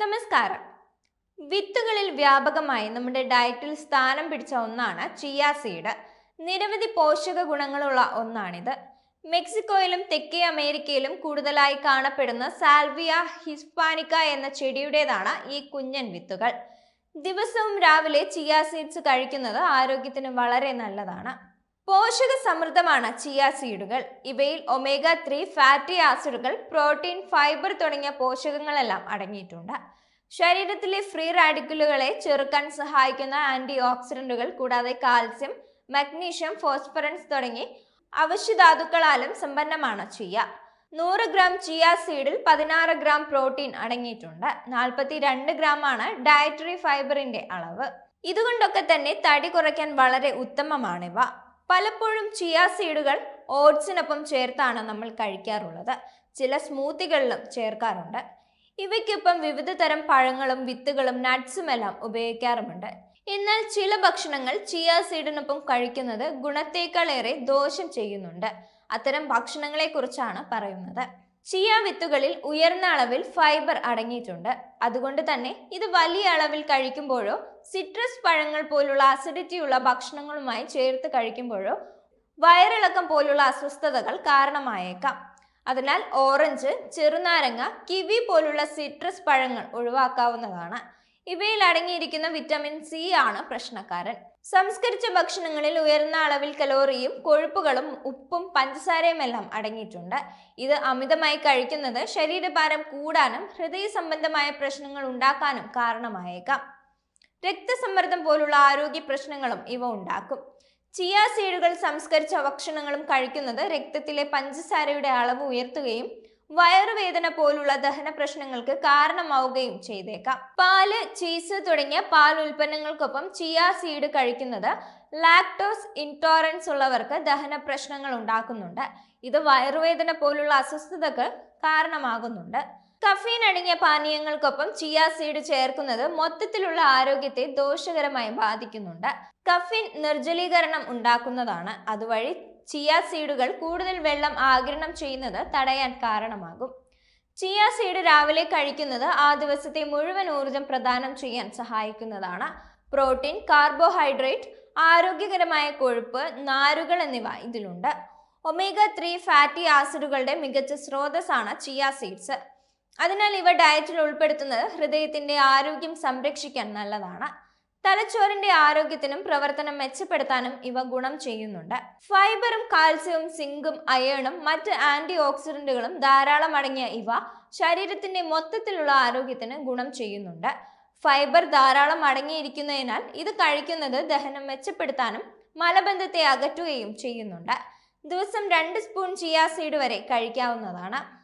നമസ്കാരം. വിത്തുകളിൽ വ്യാപകമായി നമ്മുടെ ഡയറ്റിൽ സ്ഥാനം പിടിച്ച ഒന്നാണ് ചിയ സീഡ് നിരവധി പോഷക ഗുണങ്ങളുള്ള ഒന്നാണിത്. മെക്സിക്കോയിലും തെക്കേ അമേരിക്കയിലും കൂടുതലായി കാണപ്പെടുന്ന സാൽവിയ ഹിസ്പാനിക്ക എന്ന ചെടിയുടേതാണ് ഈ കുഞ്ഞൻ വിത്തുകൾ. ദിവസവും രാവിലെ ചിയ സീഡ്സ് കഴിക്കുന്നത് ആരോഗ്യത്തിന് വളരെ നല്ലതാണ്. പോഷക സമൃദ്ധമാണ് ചിയ സീഡുകൾ. ഇവയിൽ ഒമേഗ ത്രീ ഫാറ്റി ആസിഡുകൾ പ്രോട്ടീൻ ഫൈബർ തുടങ്ങിയ പോഷകങ്ങളെല്ലാം അടങ്ങിയിട്ടുണ്ട്. ശരീരത്തിലെ ഫ്രീ റാഡിക്കലുകളെ ചെറുക്കാൻ സഹായിക്കുന്ന ആന്റി ഓക്സിഡന്റുകൾ കൂടാതെ കാൽസ്യം മഗ്നീഷ്യം ഫോസ്ഫറൻസ് തുടങ്ങി അവശ്യധാതുക്കളാലും സമ്പന്നമാണ് ചിയ. നൂറ് ഗ്രാം ചിയ സീഡിൽ പതിനാറ് ഗ്രാം പ്രോട്ടീൻ അടങ്ങിയിട്ടുണ്ട്. നാൽപ്പത്തി രണ്ട് ഗ്രാം ആണ് ഡയറ്ററി ഫൈബറിന്റെ അളവ്. ഇതുകൊണ്ടൊക്കെ തന്നെ തടി കുറയ്ക്കാൻ വളരെ ഉത്തമമാണിവ. പലപ്പോഴും ചിയ സീഡുകൾ ഓട്സിനൊപ്പം ചേർത്താണ് നമ്മൾ കഴിക്കാറുള്ളത്. ചില സ്മൂത്തികളിലും ചേർക്കാറുണ്ട്. ഇവയ്ക്കൊപ്പം വിവിധ തരം പഴങ്ങളും വിത്തുകളും നട്ട്സും എല്ലാം ഉപയോഗിക്കാറുമുണ്ട്. എന്നാൽ ചില ഭക്ഷണങ്ങൾ ചിയ സീഡിനൊപ്പം കഴിക്കുന്നത് ഗുണത്തേക്കാളേറെ ദോഷം ചെയ്യുന്നുണ്ട്. അത്തരം ഭക്ഷണങ്ങളെക്കുറിച്ചാണ് പറയുന്നത്. ചിയ വിത്തുകളിൽ ഉയർന്ന അളവിൽ ഫൈബർ അടങ്ങിയിട്ടുണ്ട്. അതുകൊണ്ട് തന്നെ ഇത് വലിയ അളവിൽ കഴിക്കുമ്പോഴോ സിട്രസ് പഴങ്ങൾ പോലുള്ള അസിഡിറ്റി ഉള്ള ഭക്ഷണങ്ങളുമായി ചേർത്ത് കഴിക്കുമ്പോഴോ വയറിളക്കം പോലുള്ള അസ്വസ്ഥതകൾ കാരണമായേക്കാം. അതിനാൽ ഓറഞ്ച് ചെറുനാരങ്ങ കിവി പോലുള്ള സിട്രസ് പഴങ്ങൾ ഒഴിവാക്കാവുന്നതാണ്. ഇവയിൽ അടങ്ങിയിരിക്കുന്ന വിറ്റാമിൻ സി ആണ് പ്രശ്നക്കാരൻ. സംസ്കരിച്ച ഭക്ഷണങ്ങളിൽ ഉയർന്ന അളവിൽ കലോറിയും കൊഴുപ്പുകളും ഉപ്പും പഞ്ചസാരയും എല്ലാം അടങ്ങിയിട്ടുണ്ട്. ഇത് അമിതമായി കഴിക്കുന്നത് ശരീരഭാരം കൂടാനും ഹൃദയ സംബന്ധമായ പ്രശ്നങ്ങൾ ഉണ്ടാക്കാനും കാരണമായേക്കാം. രക്തസമ്മർദ്ദം പോലുള്ള ആരോഗ്യ പ്രശ്നങ്ങളും ഇവ ഉണ്ടാക്കും. ചിയ സീഡുകൾ സംസ്കരിച്ച ഭക്ഷണങ്ങളും കഴിക്കുന്നത് രക്തത്തിലെ പഞ്ചസാരയുടെ അളവ് ഉയർത്തുകയും വയറുവേദന പോലുള്ള ദഹന പ്രശ്നങ്ങൾക്ക് കാരണമാവുകയും ചെയ്തേക്കാം. പാൽ ചീസ് തുടങ്ങിയ പാൽ ഉൽപ്പന്നങ്ങൾക്കൊപ്പം ചിയ സീഡ് കഴിക്കുന്നത് ലാക്ടോസ് ഇൻടോറൻസ് ഉള്ളവർക്ക് ദഹന പ്രശ്നങ്ങൾ ഉണ്ടാക്കുന്നുണ്ട്. ഇത് വയറുവേദന പോലുള്ള അസ്വസ്ഥതകൾ കാരണമാകുന്നുണ്ട്. കഫീൻ അടങ്ങിയ പാനീയങ്ങൾക്കൊപ്പം ചിയ സീഡ് ചേർക്കുന്നത് മൊത്തത്തിലുള്ള ആരോഗ്യത്തെ ദോഷകരമായി ബാധിക്കുന്നുണ്ട്. കഫീൻ നിർജലീകരണം ഉണ്ടാക്കുന്നതാണ്. അതുവഴി ചിയ സീഡുകൾ കൂടുതൽ വെള്ളം ആഗിരണം ചെയ്യുന്നത് തടയാൻ കാരണമാകും. ചിയ സീഡ് രാവിലെ കഴിക്കുന്നത് ആ ദിവസത്തെ മുഴുവൻ ഊർജം പ്രദാനം ചെയ്യാൻ സഹായിക്കുന്നതാണ്. പ്രോട്ടീൻ കാർബോഹൈഡ്രേറ്റ് ആരോഗ്യകരമായ കൊഴുപ്പ് നാരുകൾ എന്നിവ ഇതിലുണ്ട്. ഒമേഗ ത്രീ ഫാറ്റി ആസിഡുകളുടെ മികച്ച സ്രോതസ്സാണ് ചിയ സീഡ്സ്. അതിനാൽ ഇവ ഡയറ്റിൽ ഉൾപ്പെടുത്തുന്നത് ഹൃദയത്തിന്റെ ആരോഗ്യം സംരക്ഷിക്കാൻ നല്ലതാണ്. തലച്ചോറിന്റെ ആരോഗ്യത്തിനും പ്രവർത്തനം മെച്ചപ്പെടുത്താനും ഇവ ഗുണം ചെയ്യുന്നുണ്ട്. ഫൈബറും കാൽസ്യവും സിങ്കും അയേണും മറ്റ് ആന്റി ഓക്സിഡന്റുകളും ധാരാളം അടങ്ങിയ ഇവ ശരീരത്തിന്റെ മൊത്തത്തിലുള്ള ആരോഗ്യത്തിന് ഗുണം ചെയ്യുന്നുണ്ട്. ഫൈബർ ധാരാളം അടങ്ങിയിരിക്കുന്നതിനാൽ ഇത് കഴിക്കുന്നത് ദഹനം മെച്ചപ്പെടുത്താനും മലബന്ധത്തെ അകറ്റുകയും ചെയ്യുന്നുണ്ട്. ദിവസം രണ്ട് സ്പൂൺ ചിയാ സീഡ് വരെ കഴിക്കാവുന്നതാണ്.